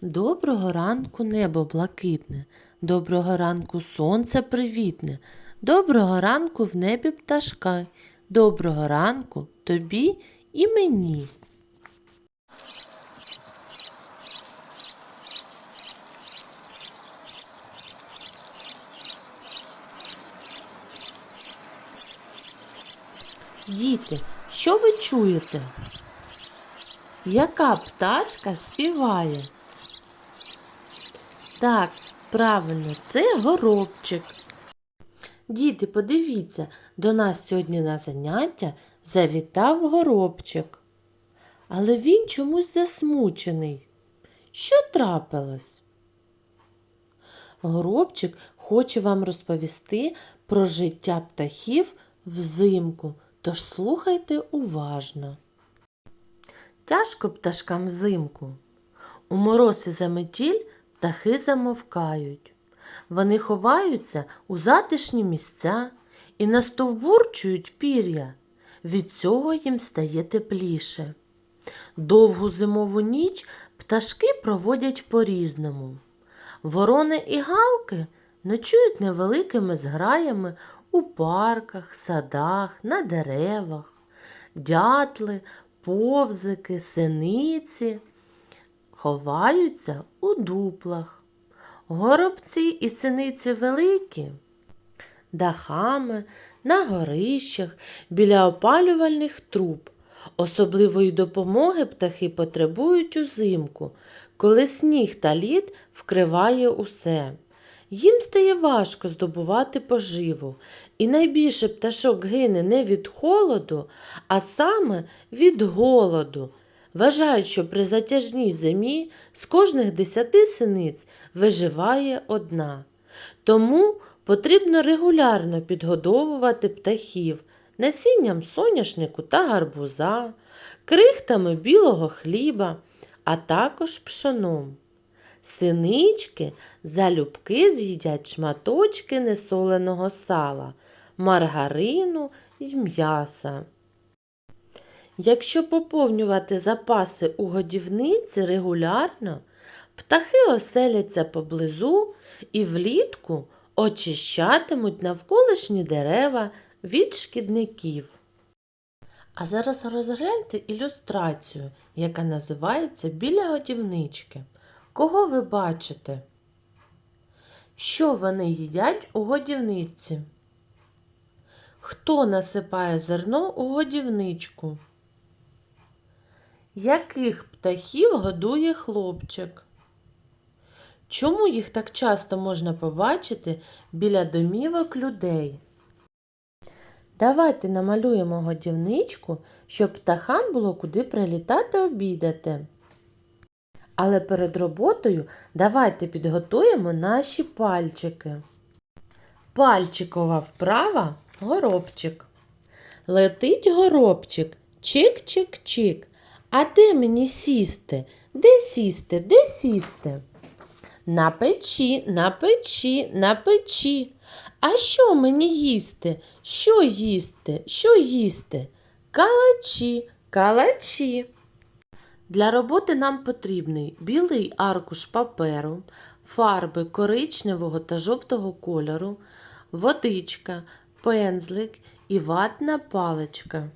Доброго ранку небо блакитне, доброго ранку сонце привітне, доброго ранку в небі пташка, доброго ранку тобі і мені. Діти, що ви чуєте? Яка пташка співає? Так, правильно, це горобчик. Діти, подивіться, до нас сьогодні на заняття завітав горобчик. Але він чомусь засмучений. Що трапилось? Горобчик хоче вам розповісти про життя птахів взимку, тож слухайте уважно. Тяжко пташкам взимку. У мороз і заметіль птахи замовкають. Вони ховаються у затишні місця і настовбурчують пір'я. Від цього їм стає тепліше. Довгу зимову ніч пташки проводять по-різному. Ворони і галки ночують невеликими зграями у парках, садах, на деревах. Дятли, повзики, синиці ховаються у дуплах. Горобці і синиці великі, дахами, на горищах, біля опалювальних труб. Особливої допомоги птахи потребують узимку, коли сніг та лід вкриває усе. Їм стає важко здобувати поживу, і найбільше пташок гине не від холоду, а саме від голоду. Вважають, що при затяжній зимі з кожних десяти синиць виживає одна. Тому потрібно регулярно підгодовувати птахів насінням соняшнику та гарбуза, крихтами білого хліба, а також пшоном. Синички залюбки з'їдять шматочки несоленого сала, маргарину й м'яса. Якщо поповнювати запаси у годівниці регулярно, птахи оселяться поблизу і влітку очищатимуть навколишні дерева від шкідників. А зараз розгляньте ілюстрацію, яка називається Біля годівнички. Кого ви бачите? Що вони їдять у годівниці? Хто насипає зерно у годівничку? Яких птахів годує хлопчик? Чому їх так часто можна побачити біля домівок людей? Давайте намалюємо годівничку, щоб птахам було куди прилітати обідати. Але перед роботою давайте підготуємо наші пальчики. Пальчикова вправа горобчик. Летить горобчик, чик-чик-чик. А де мені сісти? Де сісти? Де сісти? На печі, на печі, на печі. А що мені їсти? Що їсти? Що їсти? Калачі, калачі. Для роботи нам потрібний білий аркуш паперу, фарби коричневого та жовтого кольору, водичка, пензлик і ватна паличка.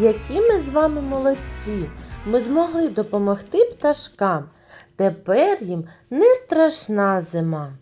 Які ми з вами молодці! Ми змогли допомогти пташкам. Тепер їм не страшна зима.